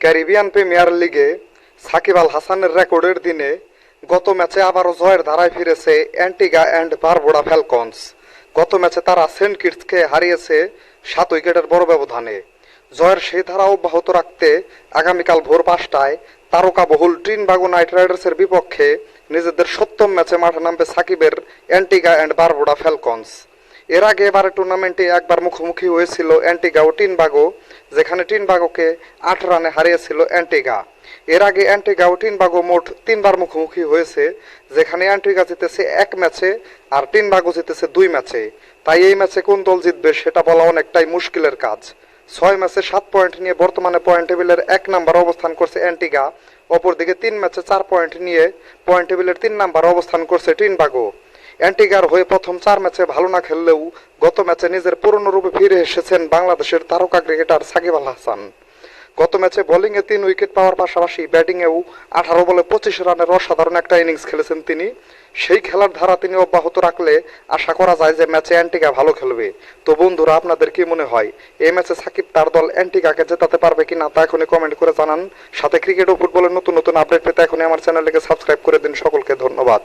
Caribbean premier লিগে সাকিব আল হাসানের রেকর্ডের দিনে গত ম্যাচে আবারও জয়ের ধারায় ফিরেছে অ্যান্টিগা অ্যান্ড বারবোডা ফ্যালকনস। গত ম্যাচে তারা সেন্ট কিটসকে হারিয়েছে সাত উইকেটের বড় ব্যবধানে। জয়ের সেই ধারা অব্যাহত রাখতে আগামীকাল ভোর পাঁচটায় তারকা বহুল ট্রিনবাগো নাইট রাইডার্সের বিপক্ষে নিজেদের সপ্তম ম্যাচে মাঠে নামবে সাকিবের অ্যান্টিগা অ্যান্ড বারবোডা ফ্যালকনস। এর আগে এবারে টুর্নামেন্টে একবার মুখোমুখি হয়েছিল অ্যান্টিগা ও টিনবাগো যেখানে টিনবাগোকে আট রানে হারিয়েছিল অ্যান্টিগা এর আগে অ্যান্টিগা ও টিনবাগো মোট তিনবার মুখোমুখি হয়েছে, যেখানে অ্যান্টিগা জিতেছে এক ম্যাচে আর টিনবাগো জিতেছে দুই ম্যাচে। তাই এই ম্যাচে কোন দল জিতবে সেটা বলা অনেকটাই মুশকিলের কাজ। ছয় ম্যাচে সাত পয়েন্ট নিয়ে বর্তমানে পয়েন্ট টেবিলের এক নাম্বার অবস্থান করছে অ্যান্টিগা অপরদিকে তিন ম্যাচে চার পয়েন্ট নিয়ে পয়েন্ট টেবিলের তিন নাম্বার অবস্থান করছে টিনবাগো অ্যান্টিগার হয়ে প্রথম চার ম্যাচে ভালো না খেললেও গত ম্যাচে নিজের পুরনো রূপে ফিরে এসেছেন বাংলাদেশের তারকা ক্রিকেটার সাকিব আল হাসান। গত ম্যাচে বোলিংয়ে তিন উইকেট পাওয়ার পাশাপাশি ব্যাটিংয়েও আঠারো বলে পঁচিশ রানের অসাধারণ একটা ইনিংস খেলেছেন তিনি। সেই খেলার ধারা তিনি অব্যাহত রাখলে আশা করা যায় যে ম্যাচে অ্যান্টিগা ভালো খেলবে। তো বন্ধুরা, আপনাদের কি মনে হয়, এই ম্যাচে সাকিব তার দল অ্যান্টিগাকে জেতাতে পারবে কি না তা এখনই কমেন্ট করে জানান। সাথে ক্রিকেট ও ফুটবলের নতুন নতুন আপডেট পেতে এখনই আমার চ্যানেলটিকে সাবস্ক্রাইব করে দিন। সকলকে ধন্যবাদ।